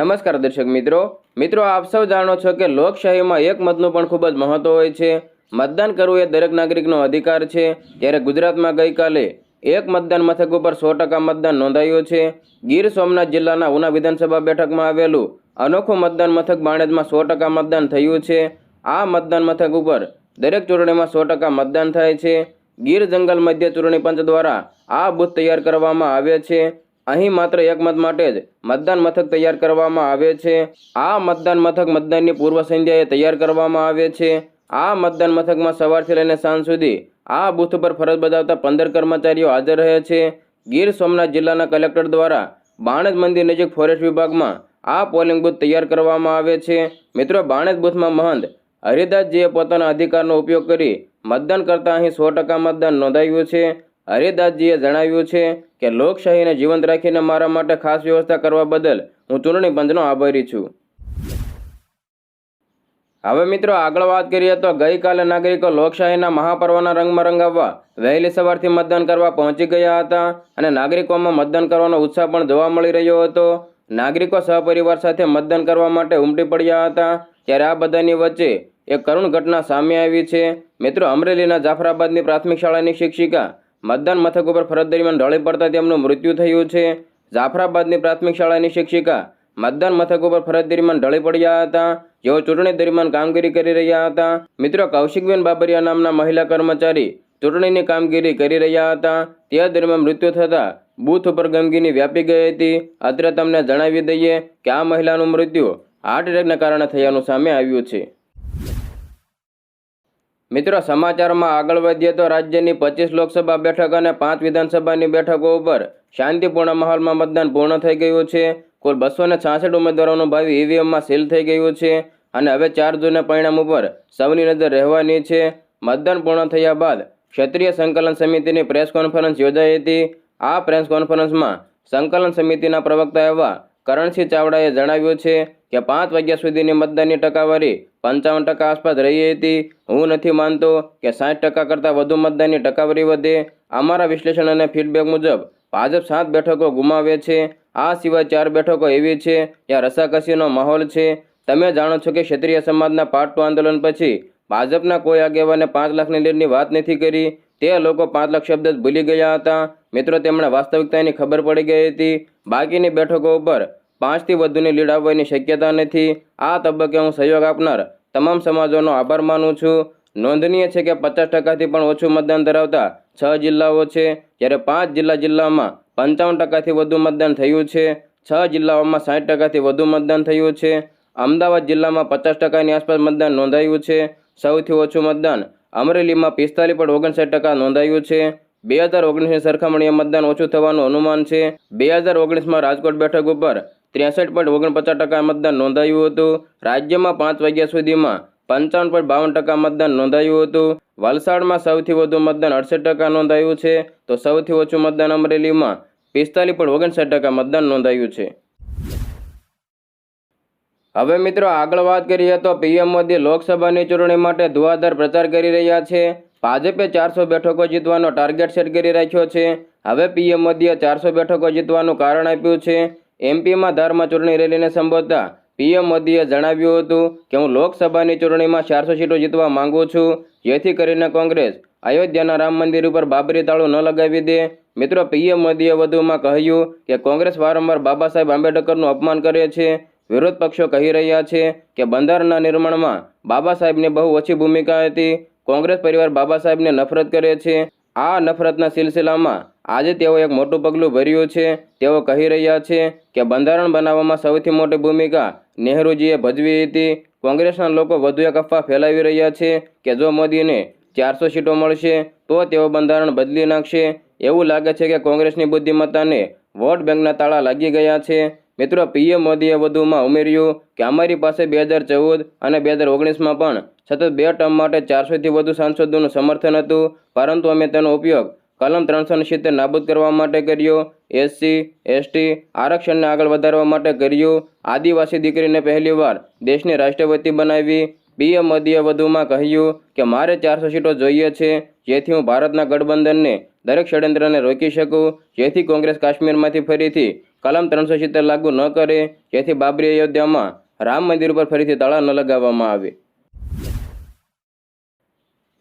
નમસ્કાર દર્શક મિત્રો. મિત્રો, આપ સૌ જાણો છો કે લોકશાહીમાં એક મતનું પણ ખૂબ જ મહત્વ હોય છે. મતદાન કરવું એ દરેક નાગરિકનો અધિકાર છે. ત્યારે ગુજરાતમાં ગઈકાલે એક મતદાન મથક ઉપર સો ટકા મતદાન નોંધાયું છે. ગીર સોમનાથ જિલ્લાના ઉના વિધાનસભા બેઠકમાં આવેલું અનોખું મતદાન મથક બાણેજમાં સો ટકા મતદાન થયું છે. આ મતદાન મથક ઉપર દરેક ચૂંટણીમાં સો ટકા મતદાન થાય છે. ગીર જંગલ મધ્ય ચૂંટણી પંચ દ્વારા આ બૂથ તૈયાર કરવામાં આવે છે. અહીં માત્ર એક મત માટે જ મતદાન મથક તૈયાર કરવામાં આવે છે. આ મતદાન મથક મતદાનની પૂર્વ સંધ્યાએ તૈયાર કરવામાં આવે છે. આ મતદાન મથકમાં સવારથી લઈને સાંજ સુધી આ બૂથ પર ફરજ બજાવતા પંદર કર્મચારીઓ હાજર રહે છે. ગીર સોમનાથ જિલ્લાના કલેક્ટર દ્વારા બાણેજ મંદિર નજીક ફોરેસ્ટ વિભાગમાં આ પોલિંગ બૂથ તૈયાર કરવામાં આવે છે. મિત્રો, બાણેજ બૂથમાં મહંત હરિદાસજીએ પોતાના અધિકારનો ઉપયોગ કરી મતદાન કરતાં અહીં સો ટકા મતદાન નોંધાયું છે. હરિદાસજીએ જણાવ્યું છે કે, લોકશાહીને જીવંત રાખીને મારા માટે ખાસ વ્યવસ્થા કરવા બદલ હું ચૂંટણી પંચનો આભારી છું. હવે મિત્રો આગળ વાત કરીએ તો ગઈકાલે નાગરિકો લોકશાહીના મહાપર્વના રંગમાં રંગાવવા વહેલી સવારથી મતદાન કરવા પહોંચી ગયા હતા અને નાગરિકોમાં મતદાન કરવાનો ઉત્સાહ પણ જોવા મળી રહ્યો હતો. નાગરિકો સહપરિવાર સાથે મતદાન કરવા માટે ઉમટી પડ્યા હતા ત્યારે આ બધાની વચ્ચે એક કરુણ ઘટના સામે આવી છે. મિત્રો અમરેલીના જાફરાબાદની પ્રાથમિક શાળાની શિક્ષિકા મતદાન મથક ઉપર ફરજ દરમિયાન ઢળી પડતા તેમનું મૃત્યુ થયું છે. જાફરાબાદની પ્રાથમિક શાળાની શિક્ષિકા મતદાન મથક ઉપર ફરજ દરમિયાન ઢળી પડ્યા હતા. જેઓ ચૂંટણી દરમિયાન કામગીરી કરી રહ્યા હતા. મિત્રો, કૌશિકબેન બાબરિયા નામના મહિલા કર્મચારી ચૂંટણીની કામગીરી કરી રહ્યા હતા. તે દરમિયાન મૃત્યુ થતાં બૂથ ઉપર ગમગીની વ્યાપી ગઈ હતી. અત્રે તમને જણાવી દઈએ કે આ મહિલાનું મૃત્યુ હાર્ટ એટેકના કારણે થયાનું સામે આવ્યું છે. મિત્રો, સમાચારમાં આગળ વધીએ તો રાજ્યની પચીસ લોકસભા બેઠક અને પાંચ વિધાનસભાની બેઠકો ઉપર શાંતિપૂર્ણ માહોલમાં મતદાન પૂર્ણ થઈ ગયું છે. કુલ બસો ને છાસઠ ઉમેદવારોનું ભાવિ ઈવીએમમાં સીલ થઈ ગયું છે અને હવે ચાર જૂને પરિણામ ઉપર સૌની નજર રહેવાની છે. મતદાન પૂર્ણ થયા બાદ ક્ષત્રિય સંકલન સમિતિની પ્રેસ કોન્ફરન્સ યોજાઈ હતી. આ પ્રેસ કોન્ફરન્સમાં સંકલન સમિતિના પ્રવક્તા એવા કરણસિંહ ચાવડાએ જણાવ્યું છે કે પાંચ વાગ્યા સુધીની મતદાનની ટકાવારી પંચાવન ટકા આસપાસ રહી હતી. હું નથી માનતો કે સાઠ ટકા કરતાં વધુ મતદાનની ટકાવારી વધે. અમારા વિશ્લેષણ અને ફીડબેક મુજબ, ભાજપ સાત બેઠકો ગુમાવે છે. આ સિવાય ચાર બેઠકો એવી છે જ્યાં રસાકસીનો માહોલ છે. તમે જાણો છો કે ક્ષેત્રીય સમાજના પાર્ટ ટુ આંદોલન પછી ભાજપના કોઈ આગેવાને પાંચ લાખની લીડની વાત નથી કરી. તે લોકો પાંચ લાખ શબ્દ ભૂલી ગયા હતા. મિત્રો, તેમણે વાસ્તવિકતાની ખબર પડી ગઈ હતી. બાકીની બેઠકો ઉપર પાંચથી વધુની લીડ આવવાની શક્યતા નથી. આ તબક્કે હું સહયોગ આપનાર તમામ સમાજોનો આભાર માનું છું. નોંધનીય છે કે પચાસ ટકાથી પણ ઓછું મતદાન ધરાવતા છ જિલ્લાઓ છે. જ્યારે પાંચ જિલ્લા જિલ્લામાં પંચાવન ટકાથી વધુ મતદાન થયું છે. છ જિલ્લાઓમાં સાઠ ટકાથી વધુ મતદાન થયું છે. અમદાવાદ જિલ્લામાં પચાસ ટકાની આસપાસ મતદાન નોંધાયું છે. સૌથી ઓછું મતદાન અમરેલીમાં પિસ્તાલીસ પોઈન્ટ ઓગણસાઠ ટકા નોંધાયું છે. બે હજાર ઓગણીસની સરખામણીએ મતદાન ઓછું થવાનું અનુમાન છે. બે હજાર ઓગણીસમાં રાજકોટ બેઠક ઉપર ત્રેસઠ પોઈન્ટ ઓગણપચાસ ટકા મતદાન નોંધાયું હતું. રાજ્યમાં પાંચ વાગ્યા સુધીમાં પંચાવન પોઈન્ટ બાવન ટકા મતદાન નોંધાયું હતું. વલસાડમાં સૌથી વધુ મતદાન અડસઠ ટકા નોંધાયું છે. તો સૌથી ઓછું મતદાન અમરેલીમાં પિસ્તાલીસ પોઈન્ટ ઓગણસાઠ ટકા મતદાન નોંધાયું છે. હવે મિત્રો આગળ વાત કરીએ તો પીએમ મોદી લોકસભાની ચૂંટણી માટે ધુઆધાર પ્રચાર કરી રહ્યા છે. ભાજપે ચારસો બેઠકો જીતવાનો ટાર્ગેટ સેટ કરી રાખ્યો છે. હવે પીએમ મોદીએ ચારસો બેઠકો જીતવાનું કારણ આપ્યું છે. એમપીમાં ધારમાં ચૂંટણી રેલીને સંબોધતા પીએમ મોદીએ જણાવ્યું હતું કે, હું લોકસભાની ચૂંટણીમાં ચારસો સીટો જીતવા માંગુ છું. જેથી કરીને કોંગ્રેસ અયોધ્યાના રામ મંદિર ઉપર બાબરી તાળું ન લગાવી દે. મિત્રો, પીએમ મોદીએ વધુમાં કહ્યું કે, કોંગ્રેસ વારંવાર બાબા સાહેબ આંબેડકરનું અપમાન કરે છે. વિરોધ પક્ષો કહી રહ્યા છે કે બંધારણના નિર્માણમાં બાબા સાહેબની બહુ ઓછી ભૂમિકા હતી. કોંગ્રેસ પરિવાર બાબા સાહેબને નફરત કરે છે. આ નફરતના સિલસિલામાં આજે તેઓ એક મોટું પગલું ભર્યું છે. તેઓ કહી રહ્યા છે કે બંધારણ બનાવવામાં સૌથી મોટી ભૂમિકા નહેરુજીએ ભજવી હતી. કોંગ્રેસના લોકો વધુ એક અફવા ફેલાવી રહ્યા છે કે જો મોદીને ચારસો સીટો મળશે, તો તેઓ બંધારણ બદલી નાખશે. એવું લાગે છે કે કોંગ્રેસની બુદ્ધિમત્તાને વોટ બેંકના તાળા લાગી ગયા છે. મિત્રો, પીએમ મોદીએ વધુમાં ઉમેર્યું કે અમારી પાસે બે હજાર ચૌદ અને બે હજાર ઓગણીસમાં પણ સતત બે ટર્મ માટે ચારસોથી વધુ સાંસદોનું સમર્થન હતું, પરંતુ અમે તેનો ઉપયોગ કલમ ત્રણસો સિત્તેર નાબૂદ કરવા માટે કર્યો, એસસી, એસટી, આરક્ષણને આગળ વધારવા માટે કર્યું. આદિવાસી દીકરીને પહેલીવાર દેશની રાષ્ટ્રપતિ બનાવી. પીએમ મોદીએ વધુમાં કહ્યું કે, મારે ચારસો સીટો જોઈએ છે, જેથી હું ભારતના ગઠબંધનને દરેક ષડયંત્રને રોકી શકું. જેથી કોંગ્રેસ કાશ્મીરમાંથી ફરીથી કલમ ત્રણસો સિત્તેર લાગુ ન કરે. જેથી બાબરી અયોધ્યામાં રામ મંદિર ઉપર ફરીથી તાળા ન લગાવવામાં આવે.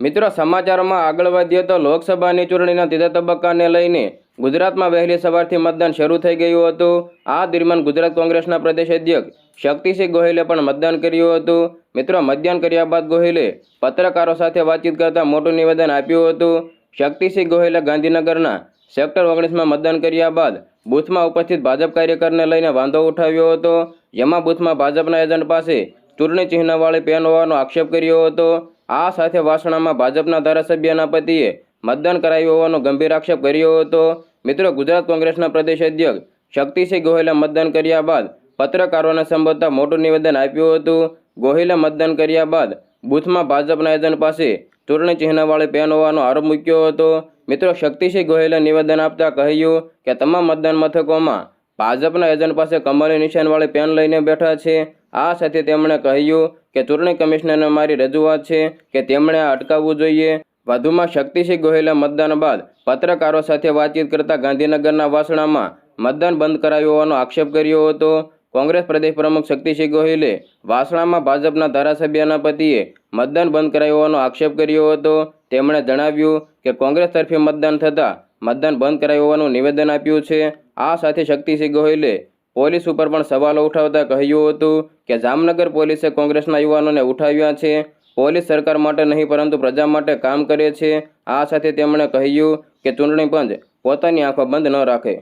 મિત્રો, સમાચારોમાં આગળ વધીએ તો લોકસભાની ચૂંટણીના ત્રીજા તબક્કાને લઈને ગુજરાતમાં વહેલી સવારથી મતદાન શરૂ થઈ ગયું હતું. આ દરમિયાન ગુજરાત કોંગ્રેસના પ્રદેશ અધ્યક્ષ શક્તિસિંહ ગોહિલે પણ મતદાન કર્યું હતું. મિત્રો, મતદાન કર્યા બાદ ગોહિલે પત્રકારો સાથે વાતચીત કરતા મોટું નિવેદન આપ્યું હતું. શક્તિસિંહ ગોહિલે ગાંધીનગરના સેક્ટર ઓગણીસમાં મતદાન કર્યા બાદ બૂથમાં ઉપસ્થિત ભાજપ કાર્યકરને લઈને વાંધો ઉઠાવ્યો હતો. જેમાં બૂથમાં ભાજપના એજન્ટ પાસે ચૂંટણી ચિહ્નવાળી પેન હોવાનો આક્ષેપ કર્યો હતો. આ સાથે વાસણામાં ભાજપના ધારાસભ્યના પતિએ મતદાન કરાવ્યું હોવાનો ગંભીર આક્ષેપ કર્યો હતો. મિત્રો, ગુજરાત કોંગ્રેસના પ્રદેશ અધ્યક્ષ શક્તિસિંહ ગોહિલે મતદાન કર્યા બાદ પત્રકારોને સંબોધતા મોટું નિવેદન આપ્યું હતું. ગોહિલે મતદાન કર્યા બાદ બૂથમાં ભાજપના એજન્ટ પાસે ચૂંટણી ચિહ્નવાળી પેન હોવાનો આરોપ મૂક્યો હતો. મિત્રો, શક્તિસિંહ ગોહિલે નિવેદન આપતા કહ્યું કે, તમામ મતદાન મથકોમાં ભાજપના એજન્ટ પાસે કમલની નિશાનવાળી પેન લઈને બેઠા છે. આ સાથે તેમણે કહ્યું કે ચૂંટણી કમિશનરને મારી રજૂઆત છે કે તેમણે આ અટકાવવું જોઈએ. વધુમાં શક્તિસિંહ ગોહિલે મતદાન બાદ પત્રકારો સાથે વાતચીત કરતા ગાંધીનગરના વાસણામાં મતદાન બંધ કરાયું હોવાનો આક્ષેપ કર્યો હતો. કોંગ્રેસ પ્રદેશ પ્રમુખ શક્તિસિંહ ગોહિલે વાસણામાં ભાજપના ધારાસભ્યના પતિએ મતદાન બંધ કરાયું હોવાનો આક્ષેપ કર્યો હતો. તેમણે જણાવ્યું કે કોંગ્રેસ તરફે મતદાન થતાં મતદાન બંધ કરાયું હોવાનું નિવેદન આપ્યું છે. આ સાથે શક્તિસિંહ ગોહિલે પોલીસ ઉપર પણ સવાલો ઉઠાવતા કહ્યું હતું કે જામનગર પોલીસે કોંગ્રેસના યુવાનોને ઉઠાવ્યા છે. પોલીસ સરકાર માટે નહીં, પરંતુ પ્રજા માટે કામ કરે છે. આ સાથે તેમણે કહ્યું કે ચૂંટણી પંચ પોતાની આંખો બંધ ન રાખે.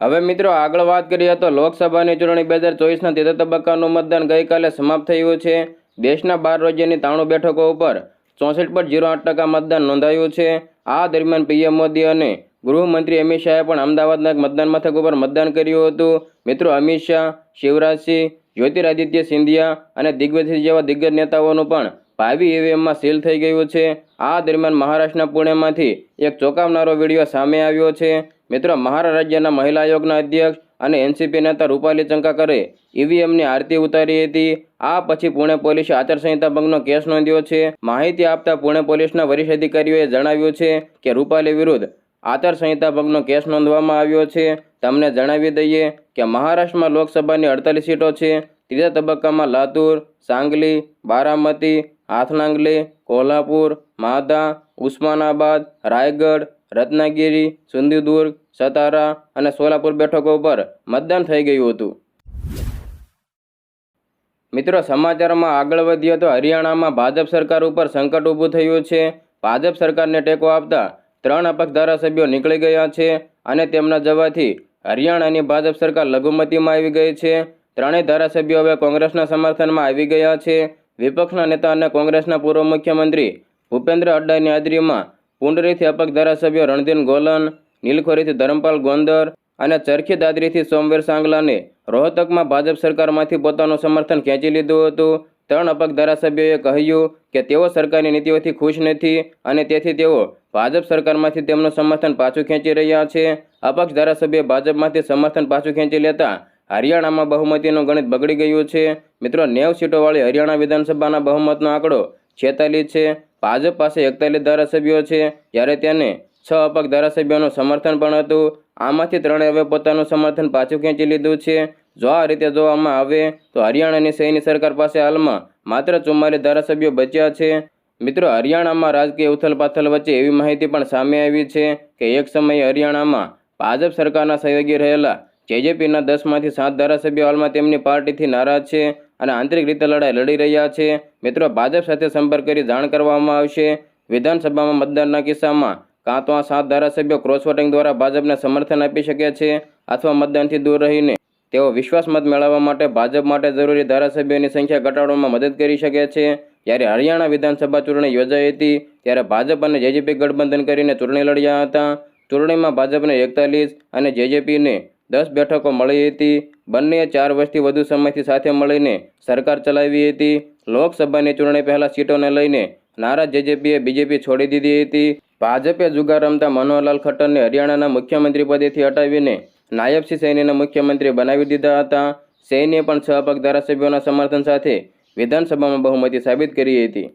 હવે મિત્રો આગળ વાત કરીએ તો લોકસભાની ચૂંટણી બે હજાર ચોવીસના ત્રીજા તબક્કાનું મતદાન ગઈકાલે સમાપ્ત થયું છે. દેશના બાર રાજ્યની ત્રાણું બેઠકો ઉપર ચોસઠ પોઈન્ટ જીરો આઠ ટકા મતદાન નોંધાયું છે. આ દરમિયાન પીએમ મોદી અને ગૃહમંત્રી અમિત શાહે પણ અમદાવાદના મતદાન મથક ઉપર મતદાન કર્યું હતું. મિત્રો અમિત શાહ શિવરાજસિંહ જ્યોતિરાદિત્ય સિંધિયા અને દિગ્વિજય જેવા દિગ્ગજ નેતાઓનું પણ ભાવિ ઈવીએમમાં સીલ થઈ ગયું છે. આ દરમિયાન મહારાષ્ટ્રના પુણેમાંથી એક ચોંકાવનારો વીડિયો સામે આવ્યો છે. મિત્રો મહારાષ્ટ્ર રાજ્યના મહિલા આયોગના અધ્યક્ષ અને એનસીપી નેતા રૂપાલી ચંકાકરે ઈવીએમની આરતી ઉતારી હતી. આ પછી પુણે પોલીસે આચારસંહિતા ભંગનો કેસ નોંધ્યો છે. માહિતી આપતા પુણે પોલીસના વરિષ્ઠ અધિકારીઓએ જણાવ્યું છે કે રૂપાલી વિરુદ્ધ આચારસંહિતા ભંગનો કેસ નોંધવામાં આવ્યો છે. તમને જણાવી દઈએ કે મહારાષ્ટ્રમાં લોકસભાની અડતાલીસ સીટો છે. ત્રીજા તબક્કામાં લાતુર, સાંગલી, બારામતી, હાથનાંગલે, કોલ્હાપુર, માધા, ઉસ્માનાબાદ, રાયગઢ, રત્નાગીરી, સિંધુદુર્ગ, સતારા અને સોલાપુર બેઠકો પર મતદાન થઈ ગયું હતું. મિત્રો, સમાચારમાં આગળ વધીએ તો હરિયાણામાં ભાજપ સરકાર ઉપર સંકટ ઊભું થયું છે. ભાજપ સરકારને ટેકો આપતા ત્રણ અપક્ષ ધારાસભ્યો નીકળી ગયા છે અને તેમના જવાથી હરિયાણાની ભાજપ સરકાર લઘુમતીમાં આવી ગઈ છે. ત્રણેય ધારાસભ્યો હવે કોંગ્રેસના સમર્થનમાં આવી ગયા છે. વિપક્ષના નેતા અને કોંગ્રેસના પૂર્વ મુખ્યમંત્રી ભૂપેન્દ્ર અડ્ડાની હાજરીમાં પુંડરીથી અપક્ષ ધારાસભ્યો રણધીન ગોલન, નીલખોરીથી ધરમપાલ ગોંદર અને ચરખી દાદરીથી સોમવીર સાંગલાને રોહતકમાં ભાજપ સરકારમાંથી પોતાનું સમર્થન ખેંચી લીધું હતું. ત્રણ અપક્ષ ધારાસભ્યોએ કહ્યું કે તેઓ સરકારની નીતિઓથી ખુશ નથી અને તેથી તેઓ ભાજપ સરકારમાંથી તેમનું સમર્થન પાછું ખેંચી રહ્યા છે. અપક્ષ ધારાસભ્ય ભાજપમાંથી સમર્થન પાછું ખેંચી લેતા હરિયાણામાં બહુમતીનું ગણિત બગડી ગયું છે. મિત્રો, નેવ સીટોવાળી હરિયાણા વિધાનસભાના બહુમતનો આંકડો છેતાલીસ છે. ભાજપ પાસે એકતાલીસ ધારાસભ્યો છે. જ્યારે તેને છ અપક્ષ ધારાસભ્યોનું સમર્થન પણ હતું. આમાંથી ત્રણે હવે પોતાનું સમર્થન પાછું ખેંચી લીધું છે. જો આ રીતે જોવામાં આવે તો હરિયાણાની સૈની સરકાર પાસે હાલમાં માત્ર ચુમ્માલીસ ધારાસભ્યો બચ્યા છે. મિત્રો, હરિયાણામાં રાજકીય ઉથલપાથલ વચ્ચે એવી માહિતી પણ સામે આવી છે કે એક સમયે હરિયાણામાં ભાજપ સરકારના સહયોગી રહેલા જેજેપીના દસમાંથી સાત ધારાસભ્યો હાલમાં તેમની પાર્ટીથી નારાજ છે અને આંતરિક રીતે લડાઈ લડી રહ્યા છે. મિત્રો, ભાજપ સાથે સંપર્ક કરી જાણ કરવામાં આવશે. વિધાનસભામાં મતદાનના કિસ્સામાં કાં તો આ સાત ધારાસભ્યો ક્રોસ વોટિંગ દ્વારા ભાજપને સમર્થન આપી શકે છે અથવા મતદાનથી દૂર રહીને તેઓ વિશ્વાસ મત મેળવવા માટે ભાજપ માટે જરૂરી ધારાસભ્યોની સંખ્યા ઘટાડવામાં મદદ કરી શકે છે. જ્યારે હરિયાણા વિધાનસભા ચૂંટણી યોજાઈ હતી, ત્યારે ભાજપ અને જેજેપી ગઠબંધન કરીને ચૂંટણી લડ્યા હતા. ચૂંટણીમાં ભાજપને એકતાલીસ અને જેજેપીને દસ બેઠકો મળી હતી. બંનેએ ચાર વર્ષથી વધુ સમયથી સાથે મળીને સરકાર ચલાવી હતી. લોકસભાની ચૂંટણી પહેલાં સીટોને લઈને નારાજ જેજેપીએ બીજેપી છોડી દીધી હતી. ભાજપે જુગાર રમતા મનોહરલાલ ખટ્ટરને હરિયાણાના મુખ્યમંત્રી પદેથી હટાવીને નાયબસિંહ સૈનીને મુખ્યમંત્રી બનાવી દીધા હતા. સૈનીએ પણ છ ધારાસભ્યોના સમર્થન સાથે વિધાનસભામાં બહુમતી સાબિત કરી હતી.